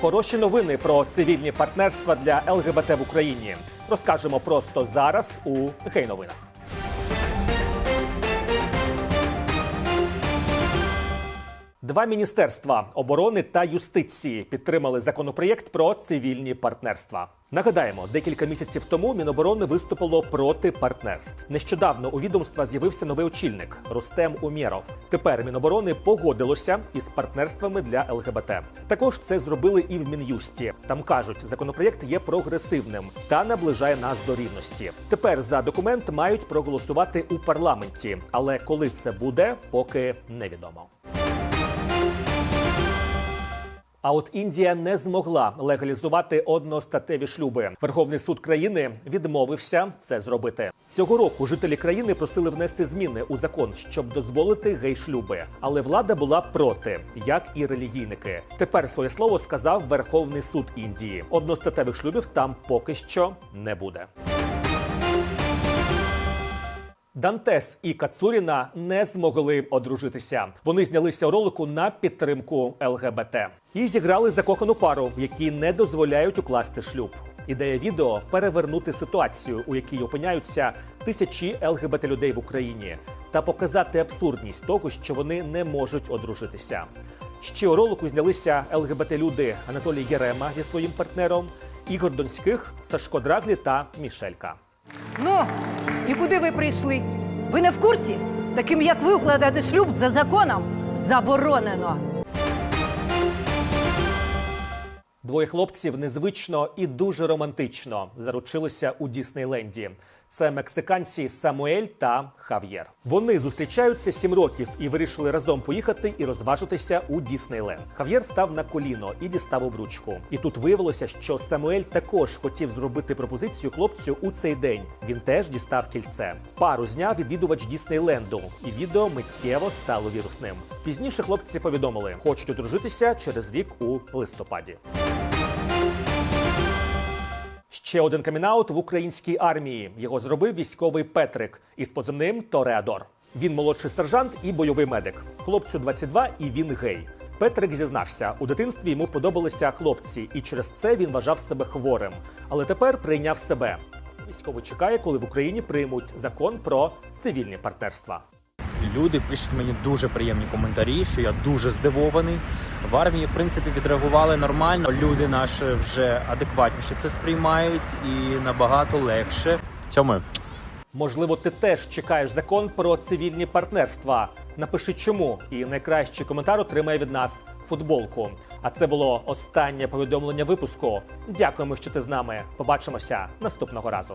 Хороші новини про цивільні партнерства для ЛГБТ в Україні. Розкажемо просто зараз у Гей новинах. Два міністерства оборони та юстиції підтримали законопроєкт про цивільні партнерства. Нагадаємо, декілька місяців тому Міноборони виступило проти партнерств. Нещодавно у відомства з'явився новий очільник Рустем Умєров. Тепер Міноборони погодилося із партнерствами для ЛГБТ. Також це зробили і в Мін'юсті. Там кажуть, законопроєкт є прогресивним та наближає нас до рівності. Тепер за документ мають проголосувати у парламенті, але коли це буде, поки невідомо. А от Індія не змогла легалізувати одностатеві шлюби. Верховний суд країни відмовився це зробити. Цього року жителі країни просили внести зміни у закон, щоб дозволити гей-шлюби. Але влада була проти, як і релігійники. Тепер своє слово сказав Верховний суд Індії. Одностатевих шлюбів там поки що не буде. Дантес і Кацуріна не змогли одружитися. Вони знялися у ролику на підтримку ЛГБТ і зіграли закохану пару, які не дозволяють укласти шлюб. Ідея відео перевернути ситуацію, у якій опиняються тисячі ЛГБТ людей в Україні, та показати абсурдність того, що вони не можуть одружитися. Ще у ролику знялися ЛГБТ люди Анатолій Єрема зі своїм партнером, Ігор Донських, Сашко Драглі та Мішелька. Ну, і куди ви прийшли? Ви не в курсі? Таким як ви укладати шлюб за законом заборонено. Двоє хлопців незвично і дуже романтично заручилися у Діснейленді. Це мексиканці Самуель та Хав'єр. Вони зустрічаються сім років і вирішили разом поїхати і розважитися у Діснейленд. Хав'єр став на коліно і дістав обручку. І тут виявилося, що Самуель також хотів зробити пропозицію хлопцю у цей день. Він теж дістав кільце. Пару зняв відвідувач Діснейленду, і відео миттєво стало вірусним. Пізніше хлопці повідомили, хочуть одружитися через рік у листопаді. Ще один камінаут в українській армії. Його зробив військовий Петрик із позивним Тореадор. Він молодший сержант і бойовий медик. Хлопцю 22 і він гей. Петрик зізнався, у дитинстві йому подобалися хлопці, і через це він вважав себе хворим. Але тепер прийняв себе. Військовий чекає, коли в Україні приймуть закон про цивільні партнерства. Люди пишуть мені дуже приємні коментарі, що я дуже здивований. В армії, в принципі, відреагували нормально. Люди наші вже адекватніше це сприймають і набагато легше. Цьому Можливо, ти теж чекаєш закон про цивільні партнерства. Напиши чому, і найкращий коментар отримає від нас футболку. А це було останнє повідомлення випуску. Дякуємо, що ти з нами. Побачимося наступного разу.